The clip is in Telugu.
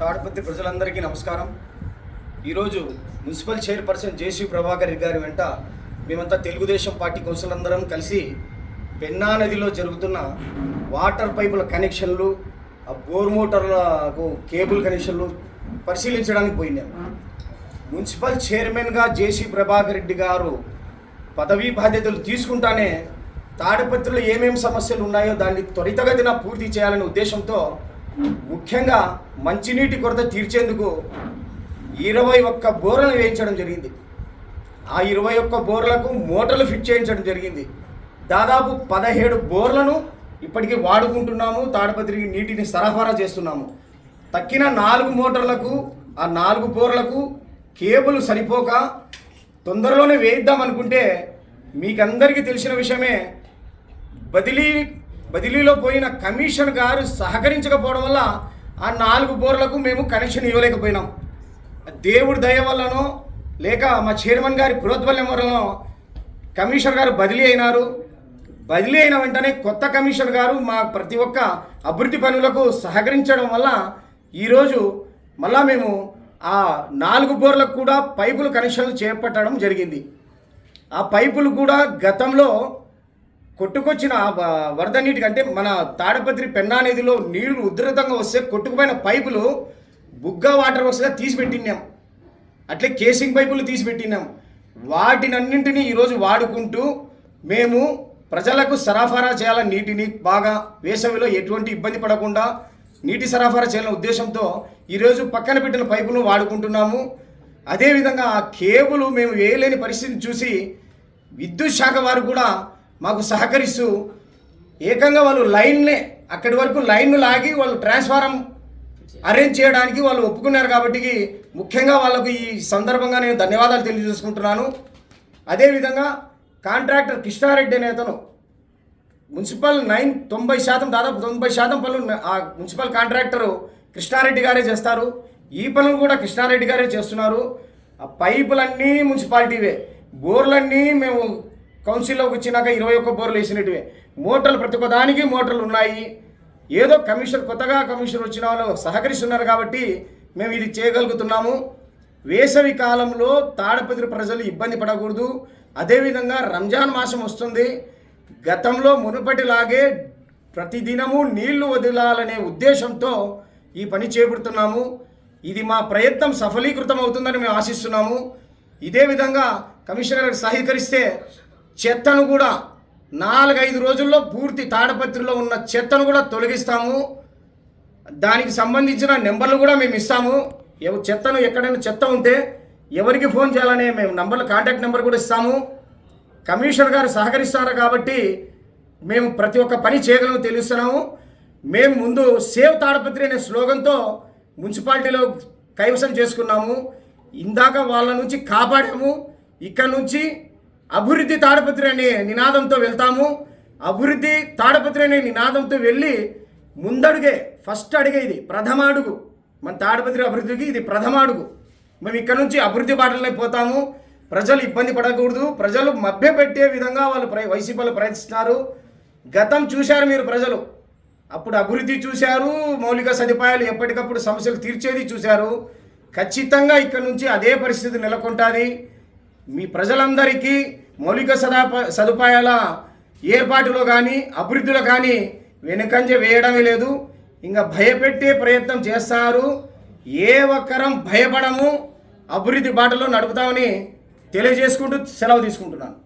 తాడపత్రి ప్రజలందరికీ నమస్కారం. ఈరోజు మున్సిపల్ చైర్పర్సన్ జేసీ ప్రభాకర్ గారి వెంట మేమంతా తెలుగుదేశం పార్టీ కౌన్సిలందరం కలిసి పెన్నా నదిలో జరుగుతున్న వాటర్ పైపుల కనెక్షన్లు ఆ బోర్ మోటార్లకు కేబుల్ కనెక్షన్లు పరిశీలించడానికి పోయినాం. మున్సిపల్ చైర్మన్గా జేసీ ప్రభాకర్ రెడ్డి గారు పదవీ బాధ్యతలు తీసుకుంటానే తాడిపత్రిలో ఏమేమి సమస్యలు ఉన్నాయో దాన్ని త్వరితగతిన పూర్తి చేయాలనే ఉద్దేశంతో ముఖ్యంగా మంచినీటి కొరత తీర్చేందుకు ఇరవై ఒక్క బోర్లను వేయించడం జరిగింది. ఆ ఇరవై ఒక్క బోర్లకు మోటార్లు ఫిట్ చేయించడం జరిగింది. దాదాపు పదిహేడు బోర్లను ఇప్పటికీ వాడుకుంటున్నాము తాడపత్రికి నీటిని సరఫరా చేస్తున్నాము. తక్కిన నాలుగు మోటార్లకు ఆ నాలుగు బోర్లకు కేబుల్ సరిపోక తొందరలోనే వేయిద్దాం అనుకుంటే మీకందరికీ తెలిసిన విషయమే బదిలీ బదిలీలో పోయిన కమిషన్ గారు సహకరించకపోవడం వల్ల ఆ నాలుగు బోర్లకు మేము కనెక్షన్ ఇవ్వలేకపోయినాం. దేవుడి దయ వల్లనో లేక మా చైర్మన్ గారి ప్రోద్బల్యం వల్లనో కమిషనర్ గారు బదిలీ అయినారు. బదిలీ అయిన వెంటనే కొత్త కమిషనర్ గారు మా ప్రతి ఒక్క అభివృద్ధి పనులకు సహకరించడం వల్ల ఈరోజు మళ్ళా మేము ఆ నాలుగు బోర్లకు కూడా పైపులు కనెక్షన్లు చేపట్టడం జరిగింది. ఆ పైపులు కూడా గతంలో కొట్టుకొచ్చిన వరద నీటి కంటే మన తాడపత్రి పెన్నా నదిలో నీళ్ళు ఉధృతంగా వస్తే కొట్టుకుపోయిన పైపులు బుగ్గ వాటర్ వస్తే తీసిపెట్టినాం. అట్లే కేసింగ్ పైపులు తీసిపెట్టినాం. వాటినన్నింటినీ ఈరోజు వాడుకుంటూ మేము ప్రజలకు సరఫరా చేయాలని నీటిని బాగా వేసవిలో ఎటువంటి ఇబ్బంది పడకుండా నీటి సరఫరా చేయాలనే ఉద్దేశంతో ఈరోజు పక్కన పెట్టిన పైపులను వాడుకుంటున్నాము. అదేవిధంగా ఆ కేబుల్ మేము వేయలేని పరిస్థితిని చూసి విద్యుత్ శాఖ వారు కూడా మాకు సహకరిస్తూ ఏకంగా వాళ్ళు లైన్నే అక్కడి వరకు లైన్ను లాగి వాళ్ళు ట్రాన్స్ఫారం అరేంజ్ చేయడానికి వాళ్ళు ఒప్పుకున్నారు కాబట్టి ముఖ్యంగా వాళ్ళకు ఈ సందర్భంగా నేను ధన్యవాదాలు తెలియజేసుకుంటున్నాను. అదేవిధంగా కాంట్రాక్టర్ కృష్ణారెడ్డి అనే అతను మున్సిపల్ నైన్ తొంభై శాతం దాదాపు తొంభై శాతం పనులు ఆ మున్సిపల్ కాంట్రాక్టరు కృష్ణారెడ్డి గారే చేస్తారు. ఈ పనులు కూడా కృష్ణారెడ్డి గారే చేస్తున్నారు. ఆ పైపులన్నీ మున్సిపాలిటీవే. బోర్లన్నీ మేము కౌన్సిల్లోకి వచ్చినాక ఇరవై ఒక్క బోర్లు వేసినట్టువే. మోటార్లు ప్రతి ఒక్క దానికి మోటార్లు ఉన్నాయి. ఏదో కమిషన్ కొత్తగా కమిషన్ వచ్చిన వాళ్ళు సహకరిస్తున్నారు కాబట్టి మేము ఇది చేయగలుగుతున్నాము. వేసవి కాలంలో తాడపత్రి ప్రజలు ఇబ్బంది పడకూడదు. అదేవిధంగా రంజాన్ మాసం వస్తుంది. గతంలో మునుపటిలాగే ప్రతిదినము నీళ్ళు వదిలాలనే ఉద్దేశంతో ఈ పని చేపడుతున్నాము. ఇది మా ప్రయత్నం సఫలీకృతం అవుతుందని మేము ఆశిస్తున్నాము. ఇదే విధంగా కమిషనర్ సహీకరిస్తే సహకరిస్తే చెత్తను కూడా నాలుగైదు రోజుల్లో పూర్తి తాడపత్రిలో ఉన్న చెత్తను కూడా తొలగిస్తాము. దానికి సంబంధించిన నెంబర్లు కూడా మేము ఇస్తాము. చెత్తను ఎక్కడైనా చెత్త ఉంటే ఎవరికి ఫోన్ చేయాలనే మేము నంబర్లు కాంటాక్ట్ నెంబర్ కూడా ఇస్తాము. కమిషనర్ గారు సహకరిస్తారు కాబట్టి మేము ప్రతి ఒక్క పని చేయగలము తెలుస్తున్నాము. మేము ముందు సేవ్ తాడపత్రి అనే స్లోగన్తో మున్సిపాలిటీలో కైవసం చేసుకున్నాము. ఇందాక వాళ్ళ నుంచి కాపాడాము. ఇక్కడ నుంచి అభివృద్ధి తాడపత్రి అనే నినాదంతో వెళ్తాము. అభివృద్ధి తాడపత్రి అనే నినాదంతో వెళ్ళి ముందడుగే ఫస్ట్ అడిగే ఇది ప్రథమ అడుగు. మన తాడపత్రి అభివృద్ధికి ఇది ప్రథమ అడుగు. మేము ఇక్కడ నుంచి అభివృద్ధి బాటలోనే పోతాము. ప్రజలు ఇబ్బంది పడకూడదు. ప్రజలు మభ్యపెట్టే విధంగా వాళ్ళు ప్రై వైసీపీలో ప్రయత్నిస్తున్నారు. గతం చూశారు మీరు ప్రజలు. అప్పుడు అభివృద్ధి చూశారు. మౌలిక సదుపాయాలు ఎప్పటికప్పుడు సమస్యలు తీర్చేది చూశారు. ఖచ్చితంగా ఇక్కడ నుంచి అదే పరిస్థితి నెలకొంటుంది. మీ ప్రజలందరికీ మౌలిక సదాప సదుపాయాల ఏర్పాటులో కానీ అభివృద్ధిలో కానీ వెనుకంజ వేయడమే లేదు. ఇంకా భయపెట్టే ప్రయత్నం చేస్తారు. ఏ ఒక్కరం భయపడము అభివృద్ధి బాటలో నడుపుతామని తెలియజేసుకుంటూ సెలవు తీసుకుంటున్నాను.